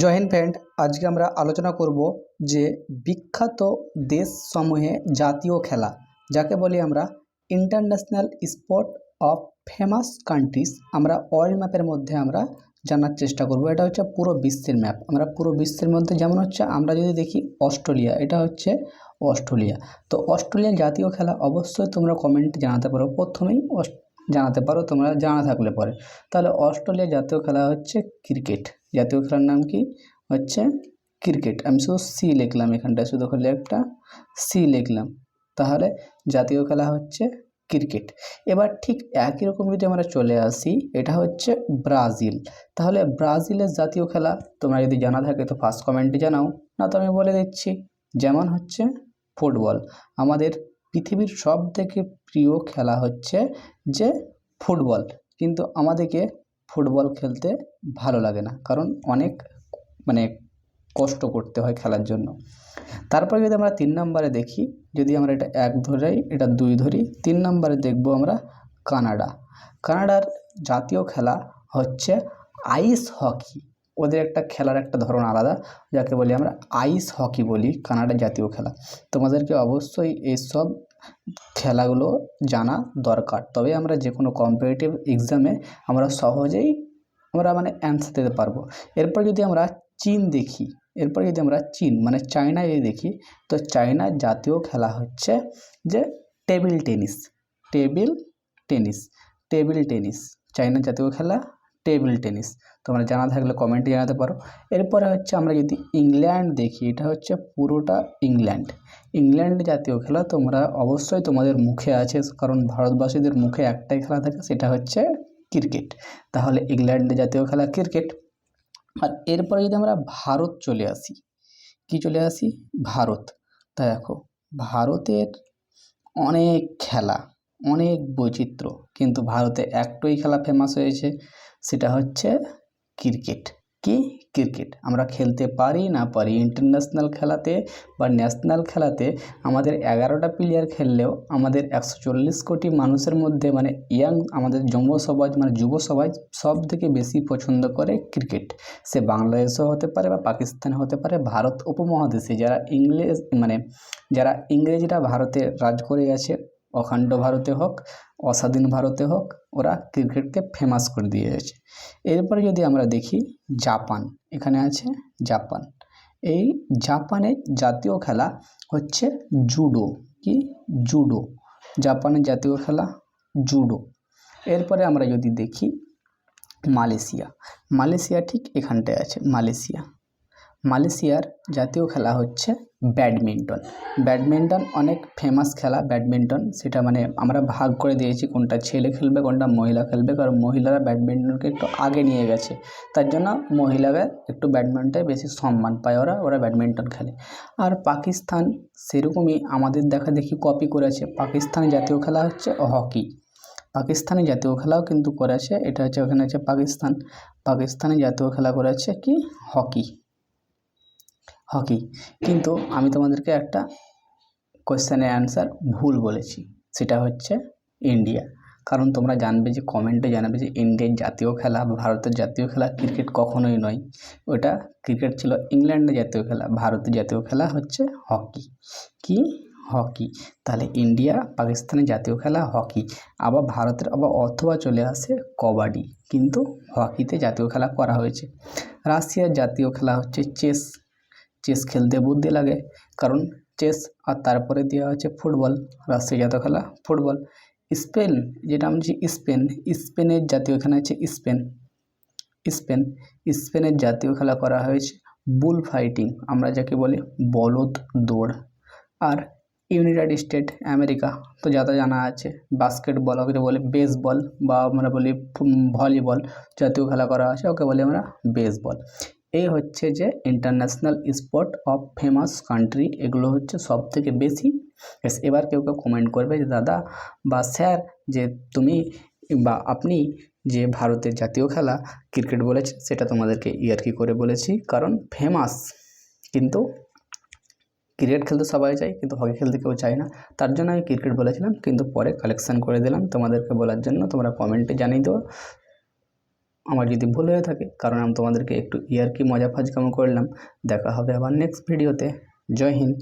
জয় Hind friend, আজকে আমরা আলোচনা করব যে বিখ্যাত দেশসমূহে জাতীয় খেলা, যাকে বলি আমরা international sport of famous countries আমরা ওয়ার্ল্ড ম্যাপের মধ্যে আমরা জানার চেষ্টা করব। এটা হচ্ছে পুরো বিশ্বের ম্যাপ আমরা পুরো বিশ্বের মধ্যে যেমন হচ্ছে, আমরা যদি দেখি অস্ট্রেলিয়া, এটা হচ্ছে অস্ট্রেলিয়া। তো অস্ট্রেলিয়ার জাতীয় খেলা অবশ্যই তোমরা কমেন্টে জানাতে পারো। প্রথমেই জানাতে পারো, তোমরা জানা থাকলে পরে। তাহলে অস্ট্রেলিয়ার জাতীয় খেলা হচ্ছে ক্রিকেট জাতীয় খেলার নাম কি? হচ্ছে ক্রিকেট। আমি শুধু সি লিখলাম এখানটায় শুধু খালি একটা সি লিখলাম। তাহলে জাতীয় খেলা হচ্ছে ক্রিকেট। এবার ঠিক একই রকম যদি আমরা চলে আসি, এটা হচ্ছে ব্রাজিল। তাহলে ব্রাজিলের জাতীয় খেলা তোমরা যদি জানা থাকে তো ফার্স্ট কমেন্টে জানাও, না তো আমি বলে দিচ্ছি। যেমন হচ্ছে ফুটবল। আমাদের পৃথিবীর সব থেকে প্রিয় খেলা হচ্ছে যে ফুটবল। কিন্তু আমাদেরকে ফুটবল খেলতে ভালো লাগে না। কারণ অনেক মানে কষ্ট করতে হয় খেলার জন্য। তারপরে যদি আমরা তিন নম্বরে দেখি, যদি আমরা এটা এক ধরেই, এটা দুই ধরি, তিন নম্বরে দেখব আমরা কানাডা। কানাডার জাতীয় খেলা হচ্ছে আইস হকি। ওদের একটা খেলার একটা ধরন আলাদা, যাকে বলি আমরা আইস হকি বলি কানাডার জাতীয় খেলা। তোমাদেরকে অবশ্যই এইসব খেলাগুলো জানা দরকার। তবে আমরা যে কোনো কম্পিটিটিভ এক্সামে আমরা সহজেই আমরা মানে অ্যান্সার দিতে পারব। এরপর যদি আমরা চীন দেখি, এরপর যদি আমরা চীন মানে চায়নায় যদি দেখি, তো চায়নার জাতীয় খেলা হচ্ছে যে table tennis table tennis table tennis চায়নার জাতীয় খেলা টেবিল টেনিস তোমরা জানা থাকলে কমেন্টে জানাতে পারো। এরপরে হচ্ছে আমরা যদি ইংল্যান্ড দেখি, এটা হচ্ছে পুরোটা ইংল্যান্ড ইংল্যান্ড জাতীয় খেলা তোমরা অবশ্যই তোমাদের মুখে আছে, কারণ ভারতবাসীদের মুখে একটাই খেলা থাকে, সেটা হচ্ছে ক্রিকেট। তাহলে ইংল্যান্ডের জাতীয় খেলা ক্রিকেট। আর এরপরে যদি আমরা ভারত চলে আসি, কি চলে আসি? ভারত। তা দেখো, ভারতের অনেক খেলা, অনেক বৈচিত্র্য, কিন্তু ভারতে একটাই খেলা ফেমাস হয়েছে, সেটা হচ্ছে ক্রিকেট। কি? ক্রিকেট। আমরা খেলতে পারি না পারি ইন্টারন্যাশনাল খেলাতে বা ন্যাশনাল খেলাতে আমাদের এগারোটা প্লেয়ার খেললেও আমাদের একশো চল্লিশ কোটি মানুষের মধ্যে মানে ইয়াং আমাদের যুব সমাজ মানে যুব সমাজ সব থেকে বেশি পছন্দ করে ক্রিকেট। সে বাংলাদেশও হতে পারে বা পাকিস্তানে হতে পারে, ভারত উপমহাদেশে যারা ইংলিশ মানে যারা ইংরেজরা ভারতে রাজ করে গেছে অখণ্ড ভারতে হোক, অস্বাধীন ভারতে হোক, ওরা ক্রিকেটকে ফেমাস করে দিয়েছে। এরপরে যদি আমরা দেখি জাপান, এখানে আছে জাপান। এই জাপানের জাতীয় খেলা হচ্ছে জুডো। কি? জুডো। জাপানের জাতীয় খেলা জুডো। এরপরে আমরা যদি দেখি মালয়েশিয়া মালয়েশিয়া ঠিক এখানটায় আছে, মালয়েশিয়া। মালয়েশিয়ার জাতীয় খেলা হচ্ছে ব্যাডমিন্টন। ব্যাডমিন্টন অনেক ফেমাস খেলা, ব্যাডমিন্টন। সেটা মানে আমরা ভাগ করে দিয়েছি কোনটা ছেলে খেলবে, কোনটা মহিলা খেলবে। কারণ মহিলারা ব্যাডমিন্টনকে একটু আগে নিয়ে গেছে। তার জন্য মহিলারা একটু ব্যাডমিন্টনে বেশি সম্মান পায় ওরা ওরা ব্যাডমিন্টন খেলে। আর পাকিস্তান সেরকমই আমাদের দেখা দেখি কপি করেছে। পাকিস্তানের জাতীয় খেলা হচ্ছে হকি। পাকিস্তানি জাতীয় খেলাও কিন্তু করেছে। এটা হচ্ছে ওখানে হচ্ছে পাকিস্তান। পাকিস্তানি জাতীয় খেলা করেছে কি? হকি। হকি। কিন্তু আমি তোমাদেরকে একটা কোয়েশ্চেনের অ্যান্সার ভুল বলেছি। সেটা হচ্ছে ইন্ডিয়া কারণ তোমরা জানবে যে কমেন্টে জানাবে যে ইন্ডিয়ার জাতীয় খেলা বা ভারতের জাতীয় খেলা ক্রিকেট কখনোই নয়। ওটা ক্রিকেট ছিল ইংল্যান্ডের জাতীয় খেলা, ভারতের জাতীয় খেলা হচ্ছে হকি। কি? হকি। তাহলে ইন্ডিয়া পাকিস্তানের জাতীয় খেলা হকি। আবার ভারতের আবার অথবা চলে আসে কবাডি। কিন্তু হকিতে জাতীয় খেলা করা হয়েছে। রাশিয়ার জাতীয় খেলা হচ্ছে চেস চেস খেলতে বুদ্ধি লাগে। কারণ চেস আর তারপরে দেওয়া হচ্ছে ফুটবল জাতীয় খেলা, ফুটবল। স্পেন, যেটা আমি স্পেন, স্পেনের জাতীয় খেলা হচ্ছে স্পেন। স্পেন, স্পেনের জাতীয় খেলা করা হয়েছে বুল ফাইটিং, আমরা যাকে বলি বলদ দৌড়। আর ইউনাইটেড স্টেট আমেরিকা, তো যা জানা আছে, বাস্কেটবল, ওকে বলে বেসবল বা আমরা বলি ভলিবল জাতীয় খেলা করা আছে ওকে বলি আমরা বেসবল। এই হচ্ছে যে international sport of famous country এগুলো হচ্ছে সব থেকে বেশি এবার কেউ কেউ কমেন্ট করবে যে, দাদা বা স্যার যে তুমি বা আপনি যে ভারতের জাতীয় খেলা ক্রিকেট বলেছে সেটা তোমাদেরকে ইয়ার্কি করে বলেছি? কারণ ফেমাস কিন্তু ক্রিকেট খেলতে সবাই চায়, কিন্তু হকি খেলতে কেউ চায় না। তার জন্য আমি ক্রিকেট বলেছিলাম, কিন্তু পরে কালেকশান করে দিলাম। তোমাদেরকে বলার জন্য তোমরা কমেন্টে জানিয়ে দেবো আমার যদি ভুল হয়ে থাকে, কারণ আমি তোমাদেরকে একটু ইয়ার্কি মজা ফাজকামো করলাম। দেখা হবে আবার নেক্সট ভিডিওতে জয় হিন্দ।